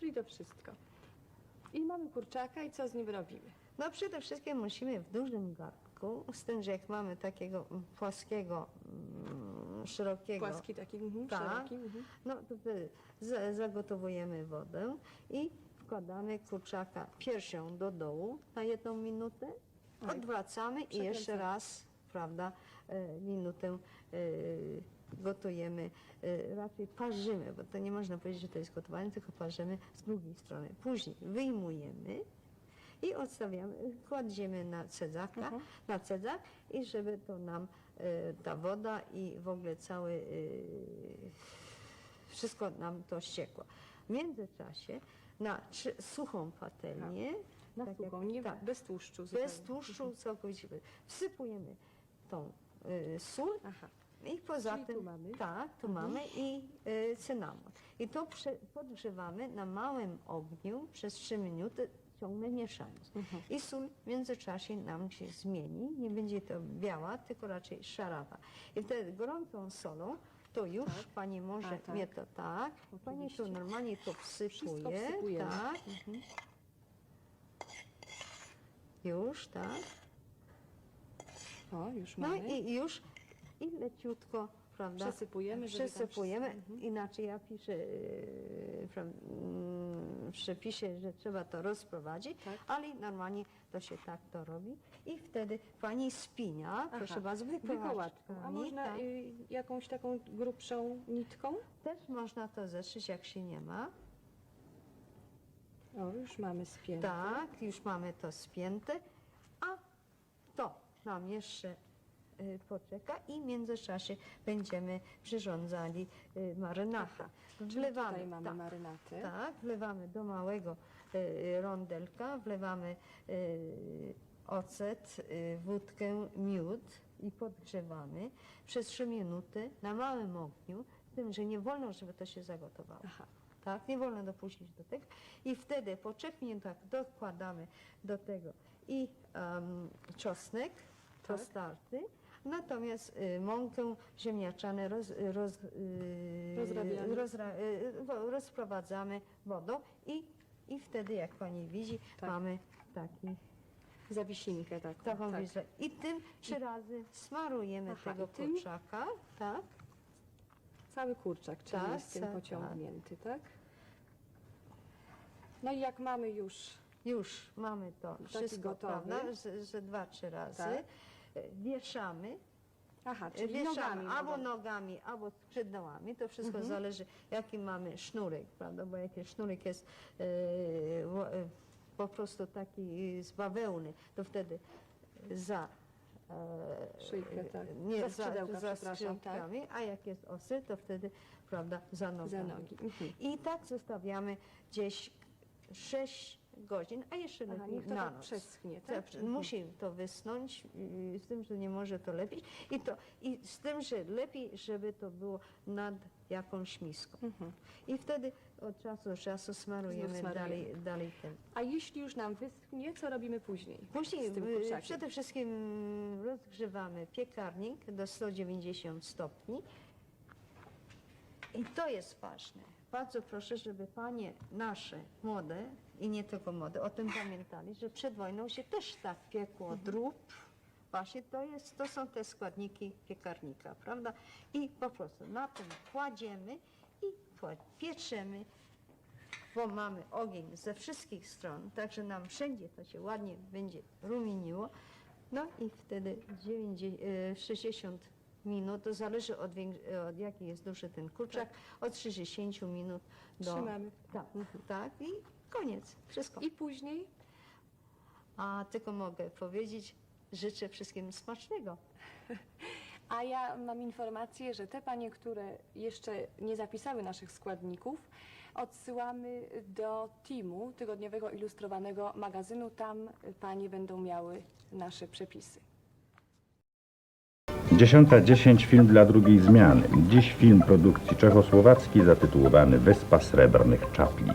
Czyli to wszystko. I mamy kurczaka i co z nim robimy? No przede wszystkim musimy w dużym garnku, z tym, że jak mamy takiego płaskiego, mm, szerokiego, Płaski taki, mhm, Tak. szeroki. Mhm. no to za- zagotowujemy wodę i wkładamy kurczaka piersią do dołu na jedną minutę, odwracamy i jeszcze raz, prawda, e, minutę e, gotujemy, e, raczej parzymy, bo to nie można powiedzieć, że to jest gotowanie, tylko parzymy z drugiej strony. Później wyjmujemy i odstawiamy, kładziemy na cedzaka, Mhm. na cedzak i żeby to nam e, ta woda i w ogóle cały e, wszystko nam to ściekło. W międzyczasie na suchą patelnię, Na tak jak- suchą, nie, tak, bez tłuszczu bez zupełnie. tłuszczu całkowicie, wsypujemy tą y, sól Aha. I poza Czyli tym, tu mamy. tak, tu Mhm. mamy i y, cynamon. I to prze, podgrzewamy na małym ogniu przez 3 minuty, ciągle mieszając. Mhm. I sól w międzyczasie nam się zmieni, nie będzie to biała, tylko raczej szarawa. I wtedy gorącą solą to już Tak. Pani może A, tak. to tak, Pani Oczywiście. tu normalnie to wsypuje, tak, Mhm. już, tak. O, już No mamy. i już i leciutko, prawda? Przesypujemy, Przesypujemy. mhm. Inaczej ja piszę yy, mm, w przepisie, że trzeba to rozprowadzić, Tak. ale normalnie to się tak to robi. I wtedy pani spinia, proszę Aha. bardzo, Wykołaczką. A można tak. y, jakąś taką grubszą nitką? Też można to zeszyć, jak się nie ma. O, już mamy spięte. Tak, już mamy to spięte, a to nam jeszcze poczeka i w międzyczasie będziemy przyrządzali y, marynatę. Czyli Wlewamy, tutaj mamy tak, marynatę. tak, wlewamy do małego y, rondelka, wlewamy y, ocet, y, wódkę, miód i podgrzewamy przez 3 minuty na małym ogniu, z tym, że nie wolno, żeby to się zagotowało Aha. tak? Nie wolno dopuścić do tego. I wtedy po trzech minutach dokładamy do tego i um, czosnek Tak. Natomiast y, mąkę ziemniaczane roz, roz, y, rozra, y, wo- rozprowadzamy wodą i, i wtedy, jak pani widzi, Tak. mamy taki, Zawisinkę taką. taką tak. I tym trzy razy smarujemy Aha, tego tym? kurczaka, tak? Cały kurczak, czyli Tak, jest tym tak, pociągnięty, tak? No i jak mamy już Już mamy to wszystko, prawda, że, że dwa, trzy razy. Tak. E, Wieszamy, Aha, czyli wieszamy nogami. albo nogami, albo skrzydłami. To wszystko Mhm. zależy, jaki mamy sznurek, prawda, bo jaki sznurek jest e, e, po prostu taki z bawełny, to wtedy za e, Szyjkę, tak. Nie, Za za, za tak. a jak jest osy, to wtedy, prawda, za. Za nogi. Mhm. I tak zostawiamy gdzieś 6 godzin, a jeszcze Aha, niech to na tak noc. przeschnie, Tak, Mhm. Musi to wysnąć, yy, z tym, że nie może to lepiej. I, to, I z tym, że lepiej, żeby to było nad jakąś miską. Mhm. I wtedy od czasu do czasu smarujemy, Znów smarujemy. dalej, dalej ten. A jeśli już nam wyschnie, co robimy później? Później z tym kurczakiem? przede wszystkim rozgrzewamy piekarnik do 190 stopni. I to jest ważne. Bardzo proszę, żeby panie nasze młode i nie tylko młode o tym pamiętali, że przed wojną się też tak piekło drób. Właśnie to, jest, to są te składniki piekarnika, prawda? I po prostu na tym kładziemy i pieczemy, bo mamy ogień ze wszystkich stron, także nam wszędzie to się ładnie będzie rumieniło. No i wtedy 90, e, 60 minut, to zależy od, od jaki jest duży ten kurczak, od 60 minut do... Trzymamy. Tak, tak i koniec, wszystko. I później A tylko mogę powiedzieć, życzę wszystkim smacznego. A ja mam informację, że te panie, które jeszcze nie zapisały naszych składników, odsyłamy do Teamu, tygodniowego ilustrowanego magazynu. Tam panie będą miały nasze przepisy. 10.10 film dla drugiej zmiany. Dziś film produkcji czechosłowackiej zatytułowany Wyspa Srebrnych Czapli.